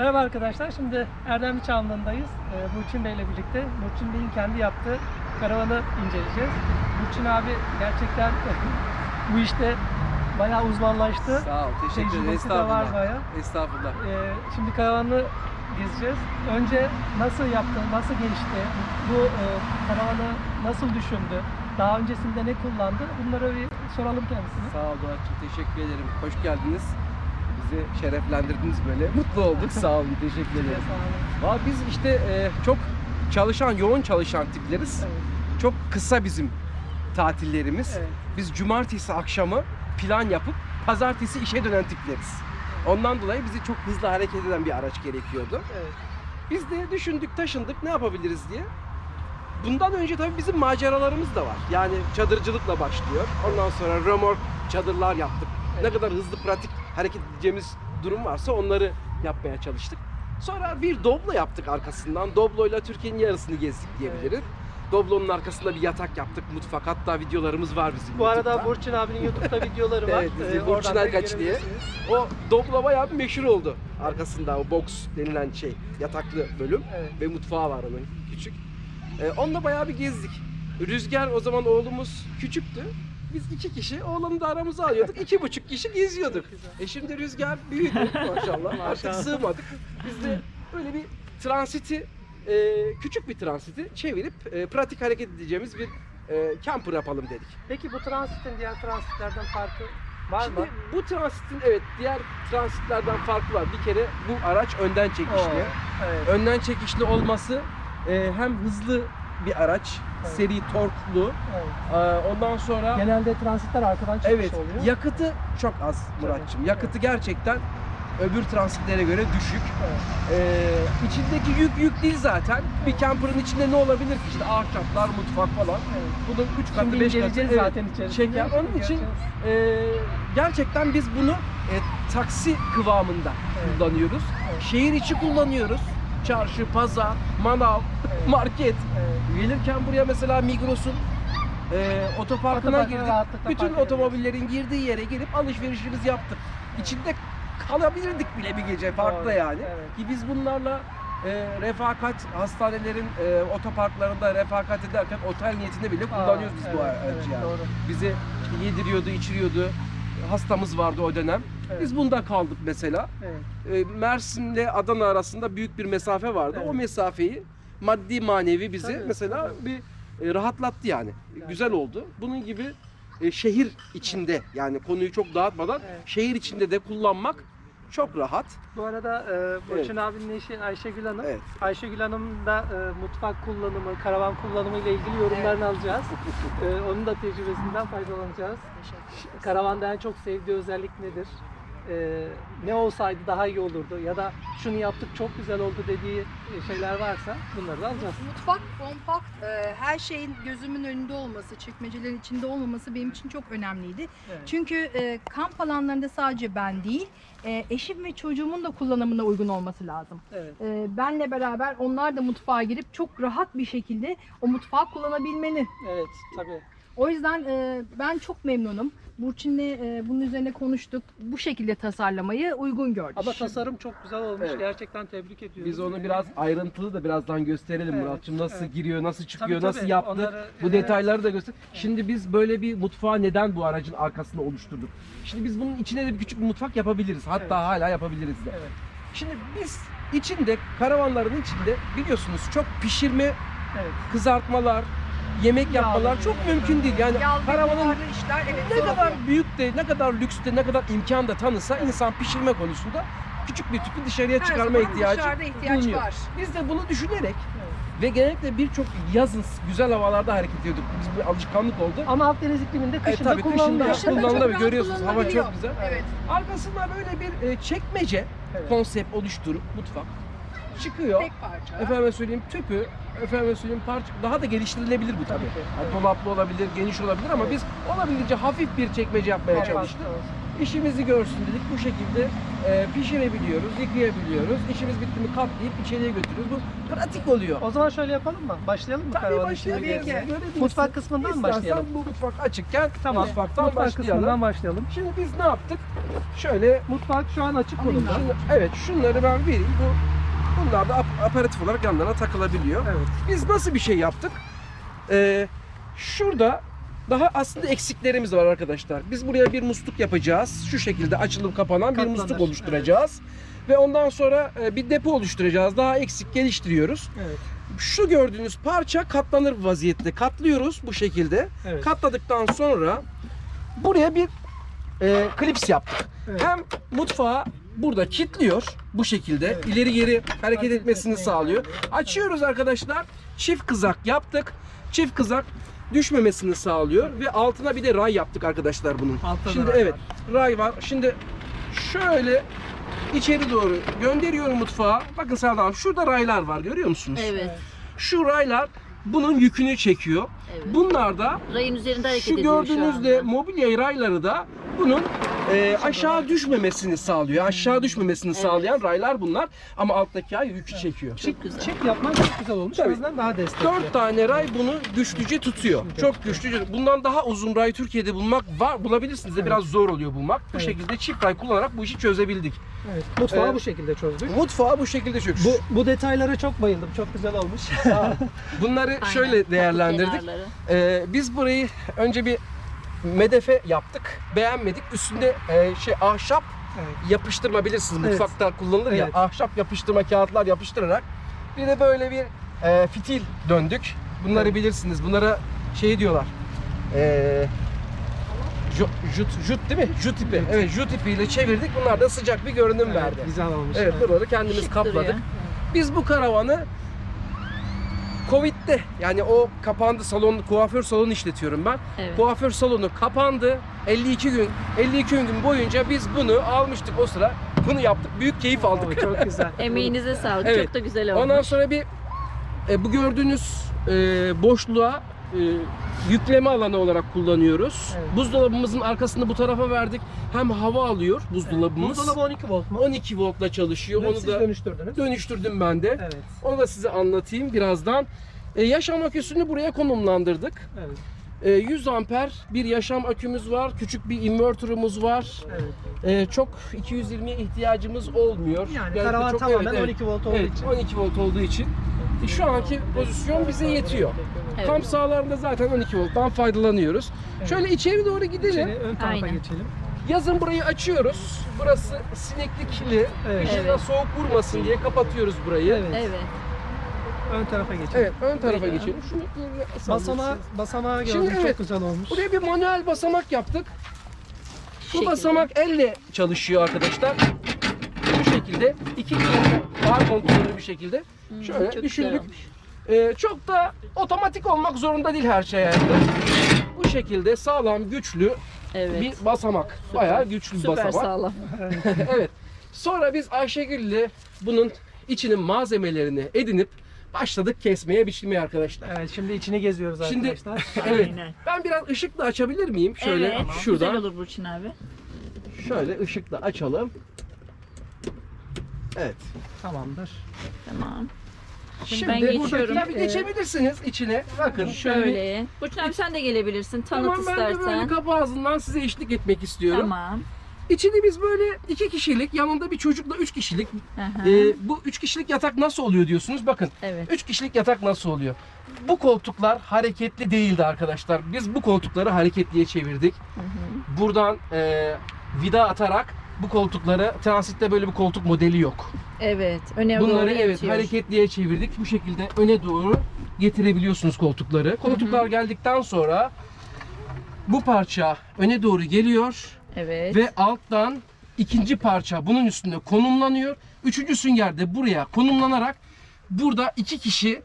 Merhaba arkadaşlar. Şimdi Erdemli Çamlı'ndayız. Ee, Burçin Bey ile birlikte. Burçin Bey'in kendi yaptığı karavanı inceleyeceğiz. Burçin abi gerçekten bu işte bayağı uzmanlaştı. Sağ ol, teşekkür ederim. Var Estağfurullah. bayağı. Estağfurullah. Ee, şimdi karavanı gezeceğiz. Önce nasıl yaptı, nasıl gelişti, bu e, karavanı nasıl düşündü, daha öncesinde ne kullandı bunları bir soralım kendisine. Sağ ol Doğaç'cığım, teşekkür ederim. Hoş geldiniz. Bizi şereflendirdiniz böyle. Mutlu olduk. Sağ olun, teşekkür ederim. sağ olun. Valla biz işte e, çok çalışan, yoğun çalışan tipleriz. Evet, Çok kısa bizim tatillerimiz. evet. Biz cumartesi akşamı plan yapıp pazartesi işe dönen tipleriz. Ondan dolayı bizi çok hızlı hareket eden bir araç gerekiyordu. evet. Biz de düşündük, taşındık ne yapabiliriz diye. Bundan önce tabii bizim maceralarımız da var. Yani çadırcılıkla başlıyor. Ondan sonra römork çadırlar yaptık. Ne Evet. kadar hızlı, pratik hareket edeceğimiz durum varsa onları yapmaya çalıştık. Sonra bir Doblo yaptık arkasından. Doblo'yla Türkiye'nin yarısını gezdik diyebiliriz. Doblo'nun arkasında bir yatak yaptık, mutfak. Hatta videolarımız var bizim Bu arada YouTube'da. Burçin abinin YouTube'da videoları var. Evet, bizi Ee, Burçin Erkaç diye. O Doblo bayağı bir meşhur oldu arkasında o box denilen şey, yataklı bölüm Evet. ve mutfağı var onun küçük. Ee, onunla bayağı bir gezdik. Rüzgar o zaman oğlumuz küçüktü. Biz iki kişi oğlanı da aramıza alıyorduk. iki buçuk kişi geziyorduk. E şimdi rüzgar büyüdü maşallah. Artık sığmadık. Biz de böyle bir transiti, e, küçük bir transiti çevirip e, pratik hareket edeceğimiz bir e, camper yapalım dedik. Peki bu transitin diğer transitlerden farkı var Şimdi mı? bu transitin evet diğer transitlerden farkı var. Bir kere bu araç önden çekişli. Oo, Evet. Önden çekişli olması e, hem hızlı bir araç, Evet. seri torklu. evet. E, ondan sonra Genelde transitler arkadan çıkmış evet oluyor. yakıtı çok az Muratçım. Yakıtı gerçekten öbür transitlere göre düşük. Evet. E, içindeki yük yük değil zaten. Bir camper'ın içinde ne olabilir ki? İşte ahşaplar, mutfak falan. Evet. Bunun 3 katı, Şimdi 5 katı evet, zaten içerisinde. çeker. Onun için e, gerçekten biz bunu e, taksi kıvamında Evet. kullanıyoruz. Evet. Şehir içi kullanıyoruz. Çarşı, pazar, manav, Evet. market. Evet. Gelirken buraya mesela Migros'un e, otoparkına Otoparkına girdik. rahatlıkla Bütün park otomobillerin girdiği yere gelip alışverişimizi yaptık. İçinde kalabilirdik bile bir gece parkta Doğru, yani. evet. Ki biz bunlarla e, refakat hastanelerin e, otoparklarında refakat ederken otel niyetinde bile kullanıyoruz biz bu evet, aracı evet, yani. Doğru. Bizi işte yediriyordu, içiriyordu. Hastamız vardı o dönem. Evet. Biz bunda kaldık mesela. Evet. E, Mersin'le Adana arasında büyük bir mesafe vardı. Evet. O mesafeyi maddi manevi bizi Tabii, mesela tabii. bir e, rahatlattı yani. Güzel oldu. Bunun gibi e, şehir içinde yani konuyu çok dağıtmadan Evet. şehir içinde de kullanmak çok rahat. Bu arada e, Burçin abinin eşi Ayşegül Hanım. Evet. Ayşegül Hanım da e, mutfak kullanımı, karavan kullanımı ile ilgili yorumlarını alacağız. E, onun da tecrübesinden faydalanacağız. Karavanda en çok sevdiği özellik nedir? E, ne olsaydı daha iyi olurdu ya da şunu yaptık çok güzel oldu dediği e, şeyler varsa bunları da alacağız. Mutfak kompakt, e, her şeyin gözümün önünde olması, çekmecelerin içinde olmaması benim için çok önemliydi. Evet. Çünkü e, kamp alanlarında sadece ben değil, e, eşim ve çocuğumun da kullanımına uygun olması lazım. Evet. E, benle beraber onlar da mutfağa girip çok rahat bir şekilde o mutfağı kullanabilmeni. Evet, tabii. O yüzden e, ben çok memnunum. Burçin'le e, bunun üzerine konuştuk. Bu şekilde tasarlamayı uygun gördük. Ama tasarım çok güzel olmuş. Evet. Gerçekten tebrik ediyoruz. Biz onu biraz ayrıntılı da birazdan gösterelim Evet, Muratçım. Nasıl evet. giriyor, nasıl çıkıyor, Tabii, nasıl tabii. yaptı. Onları, bu e, detayları da göster. Şimdi biz böyle bir mutfağı neden bu aracın arkasında oluşturduk? Şimdi biz bunun içine de bir küçük bir mutfak yapabiliriz. Hatta Evet. hala yapabiliriz de. Evet. Şimdi biz içinde, karavanların içinde biliyorsunuz çok pişirme, Evet. kızartmalar, yemek yapmalar çok mümkün değil. Yani Yağlı karavanın işler evet ne zor kadar oluyor. büyük de, ne kadar lüks de, ne kadar imkan da tanısa insan pişirme konusunda küçük bir tüpü dışarıya Her çıkarma zaman ihtiyacı dışarıda ihtiyaç bulunuyor. var. Biz de bunu düşünerek ve genellikle birçok yazın güzel havalarda hareket ediyorduk. Biz bir alışkanlık oldu. Ama Akdeniz ikliminde E, kışın da tabii kışında kullanılıyor. Kışın da çok rahat Görüyorsunuz hava kullanılabiliyor. çok güzel. Evet. Arkasında böyle bir e, çekmece Evet. konsept oluşturup mutfak çıkıyor. Tek parça. Efendim söyleyeyim tüpü, efendim söyleyeyim parça daha da geliştirilebilir bu tabii. Tabii. Yani dolaplı olabilir, geniş olabilir ama biz olabildiğince hafif bir çekmece yapmaya Evet. çalıştık. Evet. işimizi görsün dedik. Bu şekilde e, pişirebiliyoruz, yıkayabiliyoruz. İşimiz bitti mi katlayıp içeriye götürüyoruz. Bu pratik oluyor. O zaman şöyle yapalım mı? Başlayalım mı Tabii başlayalım. Görebilirsin. Mutfak kısmından mı başlayalım? bu mutfak açıkken Tamam. mutfaktan Mutfak başlayalım. kısmından başlayalım. Şimdi biz ne yaptık? Şöyle Mutfak şu an açık. Şunu- evet şunları ben vereyim. Bu bunlar da ap- aparatif olarak yanlarına takılabiliyor. Evet. Biz nasıl bir şey yaptık? Ee, şurada daha aslında eksiklerimiz var arkadaşlar. Biz buraya bir musluk yapacağız. Şu şekilde açılıp kapanan bir Katlanır, musluk oluşturacağız. Ve ondan sonra e, bir depo oluşturacağız. Daha eksik geliştiriyoruz. Evet. Şu gördüğünüz parça katlanır vaziyette. Katlıyoruz bu şekilde. Evet. Katladıktan sonra buraya bir e, klips yaptık. Evet. Hem mutfağı burada kilitliyor bu şekilde. Evet. ileri geri hareket etmesini sağlıyor. Açıyoruz arkadaşlar. Çift kızak yaptık. Çift kızak düşmemesini sağlıyor ve altına bir de ray yaptık arkadaşlar bunun. Altta Şimdi ray evet ray var. Şimdi şöyle içeri doğru gönderiyorum mutfağa. Bakın abi şurada raylar var görüyor musunuz? Evet. Şu raylar bunun yükünü çekiyor. Evet. Bunlar da Rayın üzerinde hareket şu ediyor şu gördüğünüz de anda. mobilya rayları da bunun e, aşağı düşmemesini sağlıyor. Aşağı düşmemesini Evet. sağlayan raylar bunlar ama alttaki ay yükü çekiyor. Çok güzel. Çift yapman çok güzel olmuş. Tabii. O yüzden daha destekli. Dört tane ray bunu güçlüce tutuyor. Çok güçlüce. Bundan daha uzun ray Türkiye'de bulmak var. Bulabilirsiniz de Evet. biraz zor oluyor bulmak. Bu Evet. şekilde çift ray kullanarak bu işi çözebildik. Evet. Mutfağı Ee, bu şekilde çözdük. Mutfağı bu şekilde çöktük. Bu, bu detaylara çok bayıldım. Çok güzel olmuş. Bunları Aynen. şöyle değerlendirdik. Kenarları. Ee, biz burayı önce bir medefe yaptık. Beğenmedik. Üstünde e, şey ahşap evet. yapıştırma bilirsiniz Evet. mutfakta kullanılır ya Evet. ahşap yapıştırma kağıtlar yapıştırarak bir de böyle bir e, fitil döndük. Bunları Evet. bilirsiniz. Bunlara şey diyorlar. E, ju- jut, jut değil mi? Jut ipi. Evet jut ipiyle çevirdik. Bunlar da sıcak bir görünüm Evet, verdi. Güzel olmuş. Evet buraları kendimiz Şık kapladık. duruyor. Biz bu karavanı Covid'de yani o kapandı salon kuaför salonu işletiyorum ben. Evet. Kuaför salonu kapandı. 52 gün 52 gün boyunca biz bunu almıştık o sıra. Bunu yaptık. Büyük keyif aldık. Oo, çok güzel. Emeğinize sağlık. Evet. Çok da güzel olmuş. Ondan sonra bir e, bu gördüğünüz e, boşluğa yükleme alanı olarak kullanıyoruz. Evet. Buzdolabımızın arkasını bu tarafa verdik. Hem hava alıyor buzdolabımız. Buzdolabı 12 volt mu? 12 voltla çalışıyor. Onu Onu siz da dönüştürdünüz. dönüştürdüm ben de. Evet. Onu da size anlatayım birazdan. E, yaşam aküsünü buraya konumlandırdık. Evet. E, 100 amper bir yaşam akümüz var. Küçük bir inverter'ımız var. Evet. E, çok 220'ye ihtiyacımız olmuyor. Yani Genellikle karavan çok- tamamen evet, evet. 12 volt olduğu Evet, için. 12 volt olduğu için. E, şu anki pozisyon bize yetiyor. Evet. Kamp sahalarında zaten 12 volttan faydalanıyoruz. Evet. Şöyle içeri doğru gidelim. İçeri ön tarafa Aynen. geçelim. Yazın burayı açıyoruz. Burası sineklikli. Evet. Kışın da Evet. soğuk vurmasın diye kapatıyoruz burayı. Evet. Evet. Ön tarafa geçelim. Evet, ön tarafa Buyurun. geçelim. Şunu böyle Basamağı, basamağı Şimdi gördüm. evet. Çok güzel olmuş. Buraya bir manuel basamak yaptık. Bu Şekilde. basamak elle çalışıyor arkadaşlar. Bu şekilde iki tane daha kontrollü bir şekilde. Hmm, Şöyle düşündük. Ee, çok da otomatik olmak zorunda değil her şey hayatta. Bu şekilde sağlam, güçlü Evet. bir basamak. Bayağı güçlü bir Süper basamak. sağlam. evet. Sonra biz Ayşegül ile bunun içinin malzemelerini edinip başladık kesmeye, biçilmeye arkadaşlar. Evet şimdi içini geziyoruz Şimdi- arkadaşlar. Evet. Aynen. Ben biraz ışıkla açabilir miyim? Şöyle evet. şuradan. Güzel olur Burçin abi. Şöyle ışıkla açalım. Evet. Tamamdır. Tamam. Şimdi ben buradaki geçiyorum. tabii geçebilirsiniz içine. Bakın şöyle. Şöyle. Burçin abi sen de gelebilirsin. Tanıt Tamam ben de böyle istersen. kapı ağzından size eşlik etmek istiyorum. Tamam. İçini biz böyle iki kişilik, yanında bir çocukla üç kişilik. Hı hı. Ee, bu üç kişilik yatak nasıl oluyor diyorsunuz. Bakın evet. üç kişilik yatak nasıl oluyor? Bu koltuklar hareketli değildi arkadaşlar. Biz bu koltukları hareketliye çevirdik. Hı hı. Buradan e, vida atarak bu koltukları, transitte böyle bir koltuk modeli yok. Evet. Öne Bunları doğru evet yatıyor. hareketliye çevirdik. Bu şekilde öne doğru getirebiliyorsunuz koltukları. Koltuklar geldikten sonra bu parça öne doğru geliyor Evet. ve alttan ikinci parça bunun üstünde konumlanıyor. Üçüncü sünger de buraya konumlanarak burada iki kişi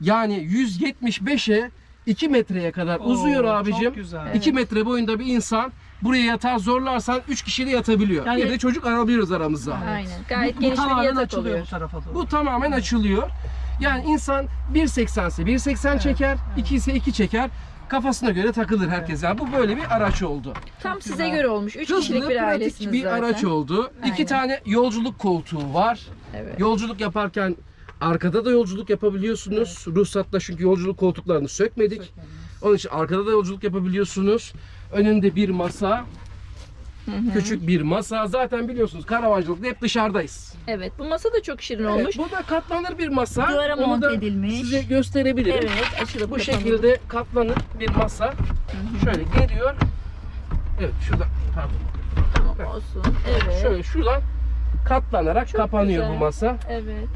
yani 175'e 2 metreye kadar uzuyor Oo, abicim. Çok güzel. 2 metre boyunda bir insan buraya yatar zorlarsan 3 kişi de yatabiliyor. Yani- bir de çocuk alabiliyoruz aramıza. Aynen. Gayet bu, bu geniş bir tamamen yatak açılıyor oluyor. bu tarafa doğru. Bu tamamen açılıyor. Yani insan 1.80 ise 1.80 çeker, 2 ise 2 çeker. kafasına göre takılır herkes. Yani bu böyle bir araç oldu. Tam size göre olmuş. Üç Hızlı, kişilik bir pratik ailesiniz bir zaten. araç oldu. İki Aynen. tane yolculuk koltuğu var. Evet. Yolculuk yaparken arkada da yolculuk yapabiliyorsunuz. Ruhsatla çünkü yolculuk koltuklarını sökmedik. Onun için arkada da yolculuk yapabiliyorsunuz. Önünde bir masa, küçük bir masa. Zaten biliyorsunuz karavancılıkta hep dışarıdayız. Evet. Bu masa da çok şirin olmuş. Evet, bu da katlanır bir masa. Duvara Onu monte da edilmiş. Size gösterebilirim. Evet. Açılıp Bu kapanır. şekilde katlanır bir masa. Şöyle geliyor. Evet şurada pardon. Tamam olsun. Evet. Şöyle şuradan katlanarak Çok kapanıyor güzel. bu masa. Evet.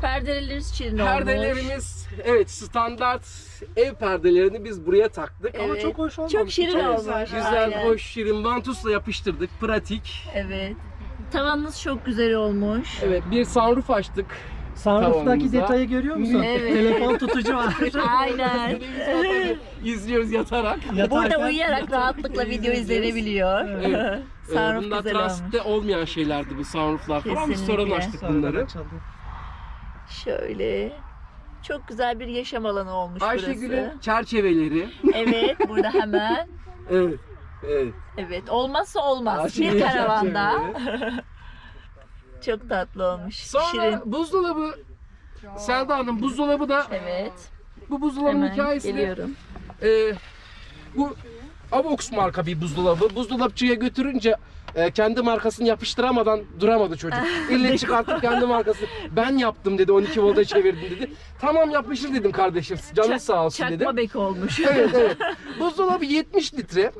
Perdeleriniz şirin olmuş. Perdelerimiz evet standart ev perdelerini biz buraya taktık. Evet. Ama çok hoş olmamış. Çok şirin olmuş. güzel. Aynen. hoş, şirin vantusla yapıştırdık. Pratik. Evet. Tavanınız çok güzel olmuş. Evet, bir sunroof açtık. Sunroof'taki Tavanımıza. detayı görüyor musun? Evet. Telefon tutucu var. Aynen. İzliyoruz yatarak. Burada Yatarken- uyuyarak rahatlıkla video izlenebiliyor. Evet. Ee, Sunroof bunlar güzel olmuş. transitte olmayan şeylerdi bu sunrooflar falan. Biz Kesinlikle. sonradan açtık Sonradan bunları. açıldı. Şöyle. Çok güzel bir yaşam alanı olmuş Ayşegül'ün burası. çerçeveleri. Evet burada hemen. Evet. Evet. Evet olmazsa olmaz. Ayşegül'ün bir karavanda. çerçeveleri. Çok tatlı olmuş. Sonra Şirin. buzdolabı Selda Hanım buzdolabı da Evet. bu buzdolabının Hemen hikayesi de geliyorum. Ee, bu Avox marka bir buzdolabı. Buzdolapçıya götürünce e, kendi markasını yapıştıramadan duramadı çocuk. İlle çıkartıp kendi markasını. Ben yaptım dedi 12 volta çevirdim dedi. Tamam yapmışır dedim kardeşim. Canın sağ olsun dedim. Çakma bek olmuş. Evet evet. Buzdolabı 70 litre.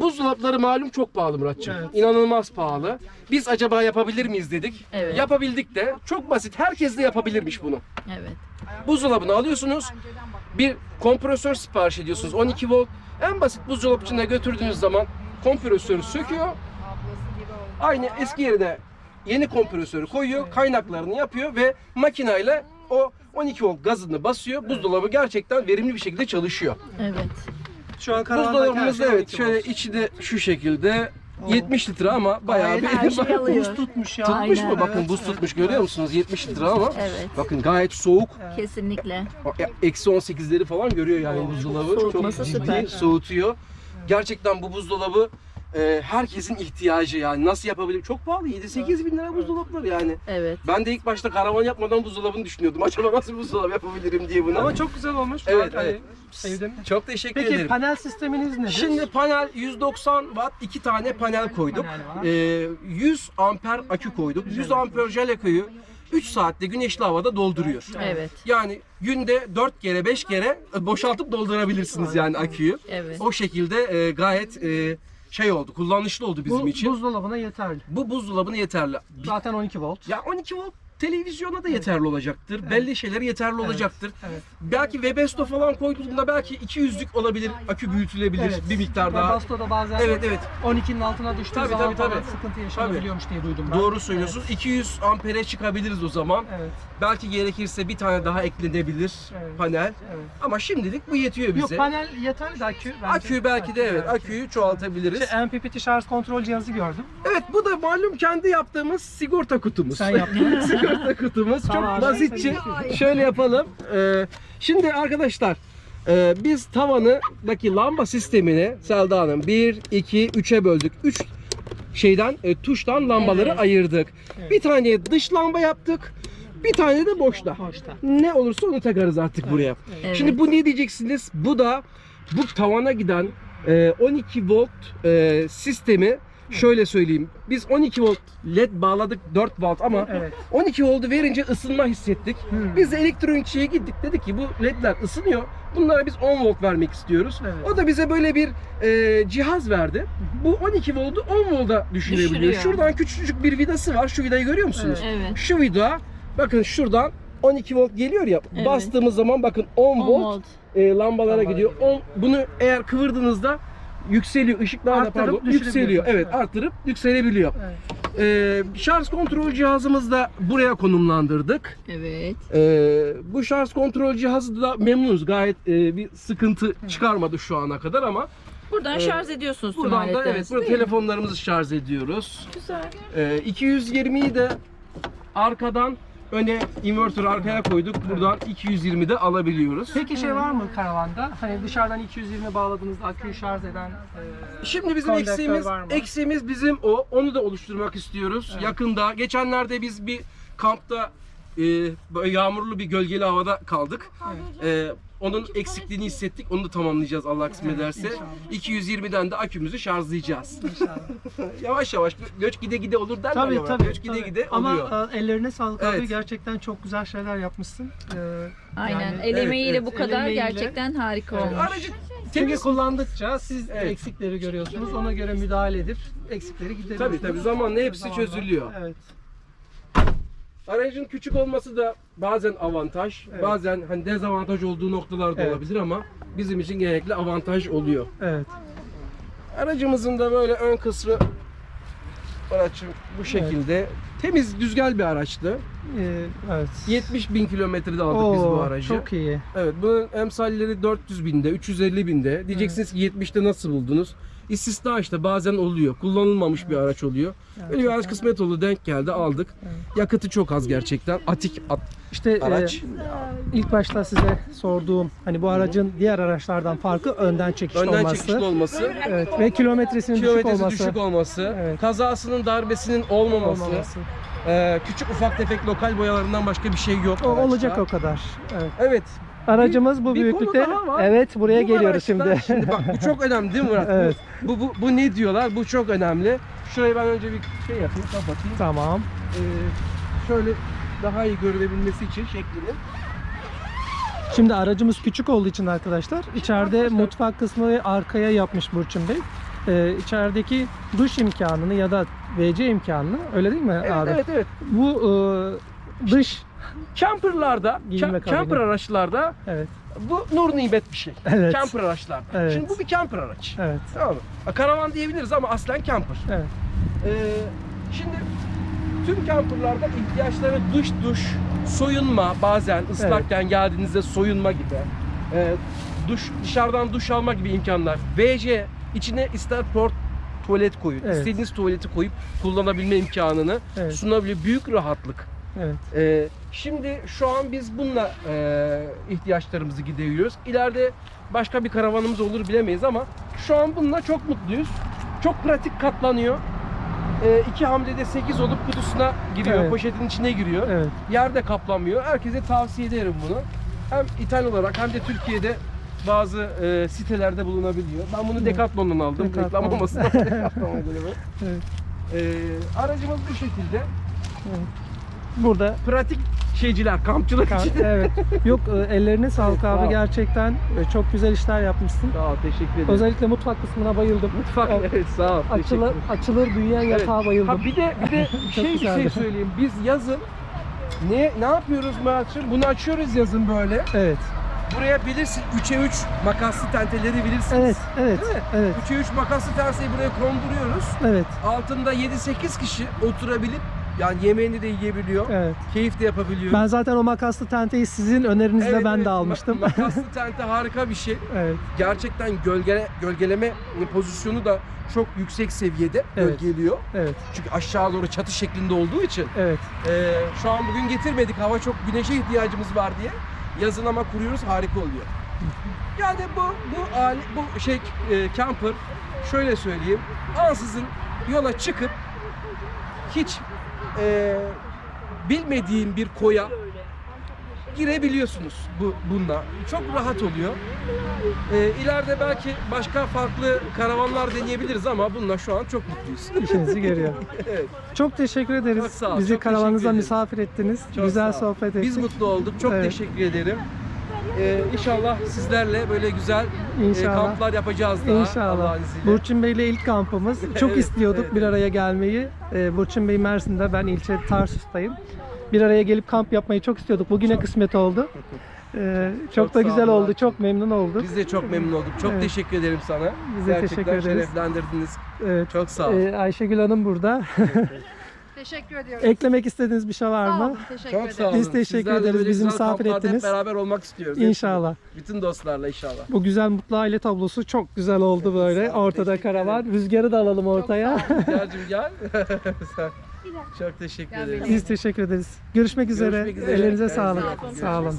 Buzdolapları malum çok pahalı Muratçım. Evet. İnanılmaz pahalı. Biz acaba yapabilir miyiz dedik. Evet. Yapabildik de. Çok basit. Herkes de yapabilirmiş bunu. Evet. Buzdolabını alıyorsunuz. Bir kompresör sipariş ediyorsunuz. 12 volt. En basit buzdolapçına götürdüğünüz zaman kompresörü söküyor. Aynı eski yerine yeni kompresörü koyuyor. Kaynaklarını yapıyor ve makineyle o 12 volt gazını basıyor. Buzdolabı gerçekten verimli bir şekilde çalışıyor. Evet. Şu an Buzdolabımız şey evet 12 şöyle içi de şu şekilde Oo. 70 litre ama bayağı bir Her şey alıyor. Buz tutmuş ya. tutmuş Aynen. mu? Bakın buz tutmuş görüyor musunuz? 70 litre ama Evet. bakın gayet soğuk. Kesinlikle. Ya, Eksi 18'leri falan görüyor yani buzdolabı. Soğutması Çok ciddi süper. soğutuyor. Gerçekten bu buzdolabı e, herkesin ihtiyacı yani. Nasıl yapabilirim? Çok pahalı. 7-8 bin lira buzdolapları yani. Evet. Ben de ilk başta karavan yapmadan buzdolabını düşünüyordum. Acaba nasıl buzdolabı yapabilirim diye bunu. Ama çok güzel olmuş. Evet, evet. Sevdim. Çok teşekkür Peki ederim. panel sisteminiz nedir? Şimdi panel 190 watt iki tane panel koyduk. Panel. Ee, 100 amper akü koyduk. 100 amper jel aküyü 3 saatte güneşli havada dolduruyor. Evet. Yani günde 4 kere 5 kere boşaltıp doldurabilirsiniz yani aküyü. Evet. O şekilde e, gayet e, şey oldu, kullanışlı oldu bizim Bu için. buzdolabına yeterli. Bu buzdolabına yeterli. Bir- Zaten 12 volt. Ya 12 volt televizyona da yeterli olacaktır. Belli şeylere yeterli olacaktır. Evet. Belki Webesto falan koyduğunda belki 200'lük olabilir. Akü büyütülebilir bir miktar daha. Webasto'da bazen Evet evet. 12'nin altına düştüğü Tabii, zaman tabii, tabii. sıkıntı yaşanabiliyormuş diye duydum ben. Doğru söylüyorsunuz. 200 ampere çıkabiliriz o zaman. Evet. Belki gerekirse bir tane daha eklenebilir Evet. panel. evet. Ama şimdilik bu yetiyor bize. Yok panel yeterli de akü. bence. Akü belki de evet. Aküyü çoğaltabiliriz. İşte MPPT şarj kontrol cihazı gördüm. Evet bu da malum kendi yaptığımız sigorta kutumuz. Sen yaptın. sigorta kutumuz. Çok basitçe şöyle yapalım. Ee, şimdi arkadaşlar e, biz tavanıdaki lamba sistemini Selda Hanım 1, 2, 3'e böldük. 3 şeyden e, tuştan lambaları Evet. ayırdık. Evet. Bir tane dış lamba yaptık. Bir tane de boşta. Boşta. Ne olursa onu takarız artık buraya. Evet. Şimdi bu ne diyeceksiniz? Bu da bu tavana giden e, 12 volt e, sistemi şöyle söyleyeyim. Biz 12 volt led bağladık 4 volt ama Evet. 12 voltu verince ısınma hissettik. Hmm. Biz de elektronikçiye gittik dedik ki bu ledler ısınıyor. Bunlara biz 10 volt vermek istiyoruz. Evet. O da bize böyle bir e, cihaz verdi. Bu 12 voltu 10 volta düşürebiliyor. Düşürüyor. Şuradan küçücük bir vidası var. Şu vidayı görüyor musunuz? Evet. Şu vida bakın şuradan 12 volt geliyor ya. Evet. Bastığımız zaman bakın 10 10 volt volt. e, lambalara gidiyor. On, bunu eğer kıvırdığınızda yükseliyor. Işıklar da Arttırıp pardon yükseliyor. düşürebiliyorsunuz. Evet, Evet. arttırıp yükselebiliyor. Evet. E, şarj kontrol cihazımızı da buraya konumlandırdık. Evet. E, bu şarj kontrol cihazı da memnunuz. Gayet e, bir sıkıntı çıkarmadı şu ana kadar ama Buradan Evet. şarj ediyorsunuz tüm buradan da evet burada değil mi? telefonlarımızı şarj ediyoruz. Güzel. E, 220'yi de arkadan öne inverter arkaya koyduk. Buradan 220'de alabiliyoruz. Peki şey var mı karavanda? Hani dışarıdan 220 bağladığınızda aküyü şarj eden e, Şimdi bizim kondaktör eksiğimiz var mı? eksiğimiz bizim o. Onu da oluşturmak istiyoruz. Yakında geçenlerde biz bir kampta e, böyle yağmurlu bir gölgeli havada kaldık. E, onun eksikliğini hissettik. Onu da tamamlayacağız Allah kısmet ederse. 220'den de akümüzü şarjlayacağız. inşallah. yavaş yavaş gö- göç gide gide olur derler tabii ama tabii. göç gide tabii. gide Ama oluyor. e, ellerine sağlık abi. Evet. Gerçekten çok güzel şeyler yapmışsın. E, Aynen. yani- El Evet, emeğiyle evet. bu El kadar emeğiyle. gerçekten harika olmuş. Aracı Çünkü temiz kullandıkça siz Evet. eksikleri görüyorsunuz. Ona göre müdahale edip eksikleri gideriyorsunuz. Tabii, tabii. Zamanla hepsi Zamanla. çözülüyor. Evet. Aracın küçük olması da bazen avantaj, Evet. bazen hani dezavantaj olduğu noktalar da Evet. olabilir ama bizim için genellikle avantaj oluyor. Evet. Aracımızın da böyle ön kısmı araç bu şekilde. Temiz, düzgel bir araçtı. Ee, evet. 70 bin kilometrede aldık biz bu Oo, aracı. Çok iyi. Evet, bunun emsalleri 400 binde, 350 binde. Diyeceksiniz ki 70'te nasıl buldunuz? İstisna işte bazen oluyor. Kullanılmamış bir araç oluyor. Böyle bir araç kısmet oldu, denk geldi, aldık. Yakıtı çok az gerçekten. Atik at, İşte araç. e, ilk başta size sorduğum hani bu aracın diğer araçlardan farkı önden çekiş Önden olması. çekişli olması. Evet ve kilometresinin düşük olması. düşük olması, Evet. kazasının darbesinin olmaması, olmaması. e, küçük ufak tefek lokal boyalarından başka bir şey yok. O araçta. olacak o kadar. Evet. Evet. Aracımız bu bir büyüklükte. konu daha var. Evet buraya Bu geliyoruz araçta- şimdi. bak bu çok önemli değil mi Murat? Bu- Evet. Bu, bu, bu, ne diyorlar? Bu çok önemli. Şurayı ben önce bir şey yapayım, kapatayım. tamam. Ee, şöyle daha iyi görülebilmesi için şeklini. Şimdi aracımız küçük olduğu için arkadaşlar içeride Arkadaşlar. mutfak kısmı arkaya yapmış Burçin Bey. Ee, içerideki duş imkanını ya da WC imkanını öyle değil mi Evet, abi? evet, evet. Bu e, dış Camperlarda, Giyinme ca- camper araçlarda evet bu nur nimet bir şey. Evet. Camper araçlarda. Evet. Şimdi bu bir camper araç. evet Tamam mı? Karavan diyebiliriz ama aslen camper. evet Ee, şimdi tüm camperlarda ihtiyaçları dış duş, soyunma bazen ıslakken geldiğinizde soyunma gibi. Ee, duş dışarıdan duş alma gibi imkanlar. VC içine ister port tuvalet koyun. Evet. istediğiniz tuvaleti koyup kullanabilme imkanını Evet. sunabiliyor. Büyük rahatlık. Evet Ee, şimdi şu an biz bununla e, ihtiyaçlarımızı gideriyoruz. İleride başka bir karavanımız olur bilemeyiz ama şu an bununla çok mutluyuz. Çok pratik katlanıyor. Ee, iki hamlede 8 olup kutusuna giriyor, Evet. poşetin içine giriyor. evet Yerde kaplanmıyor. Herkese tavsiye ederim bunu. Hem ithal olarak hem de Türkiye'de bazı e, sitelerde bulunabiliyor. Ben bunu Decathlon'dan aldım. Decathlon. Reklam olmasın. Evet. Ee, aracımız bu şekilde. Burada Pratik şeyciler, kampçılar Ka- için. evet yok e, ellerine sağlık abi gerçekten e, çok güzel işler yapmışsın. Sağ ol, teşekkür ederim. Özellikle mutfak kısmına bayıldım. Mutfak, Evet. evet, sağ ol. Açılır, açılır büyüyen Evet. yatağa bayıldım. Ha bir de bir de şey bir şey güzeldi. söyleyeyim. Biz yazın ne ne yapıyoruz Muratçım? Bunu açıyoruz yazın böyle. Evet. Buraya bilirsin 3'e 3 makaslı tenteleri bilirsiniz. Evet, evet, Değil mi? evet, 3'e 3 makaslı tenteyi buraya konduruyoruz. evet, Altında 7-8 kişi oturabilip yani yemeğini de yiyebiliyor. evet. Keyif de yapabiliyor. Ben zaten o makaslı tenteyi sizin önerinizle Evet, ben evet. de Ma- almıştım. makaslı tente harika bir şey. evet, Gerçekten gölge, gölgeleme pozisyonu da çok yüksek seviyede Evet. gölgeliyor. evet, Çünkü aşağı doğru çatı şeklinde olduğu için evet. Ee, şu an bugün getirmedik. Hava çok güneşe ihtiyacımız var diye. Yazın ama kuruyoruz harika oluyor. Yani bu bu ali, bu şey e, camper şöyle söyleyeyim. Ansızın yola çıkıp hiç e, bilmediğin bir koya girebiliyorsunuz bu bununla. Çok rahat oluyor. E, ileride belki başka farklı karavanlar deneyebiliriz ama bununla şu an çok mutluyuz. İşinizi görüyor. evet. Çok teşekkür ederiz. Çok sağ ol, Bizi çok karavanınıza misafir ettiniz. Çok Güzel sohbet ettik. Biz mutlu olduk. Çok Evet. teşekkür ederim. Ee, inşallah sizlerle böyle güzel e, İnşallah. kamplar yapacağız daha İnşallah. Burçin Bey'le ilk kampımız. Çok Evet, istiyorduk evet. bir araya gelmeyi. Ee, Burçin Bey Mersin'de, ben ilçe Tarsus'tayım. Bir araya gelip kamp yapmayı çok istiyorduk. Bugüne kısmet oldu. Ee, çok, Çok da güzel olun oldu. Çok memnun olduk. Biz de çok memnun olduk. Çok Evet. teşekkür ederim sana. Biz de Gerçekten teşekkür ederiz. şereflendirdiniz. Evet. Çok sağ ol. Ee, Ayşegül Hanım burada. Teşekkür ediyoruz. Eklemek istediğiniz bir şey var Sağ mı? olun, teşekkür çok ederim. sağ olun. Biz teşekkür Sizlerle ederiz. böyle Bizi güzel misafir kamplarda ettiniz. Hep beraber olmak istiyoruz. İnşallah. Bütün dostlarla inşallah. Bu güzel mutlu aile tablosu çok güzel oldu böyle. sağ Ortada teşekkür karavan. Rüzgarı da alalım ortaya. Gelcim gel. Çok teşekkür Gel ederim. Biz teşekkür ederiz. Görüşmek üzere. Görüşmek üzere. Ellerinize Evet, sağlık. sağ olun. Sağ olun. Olun.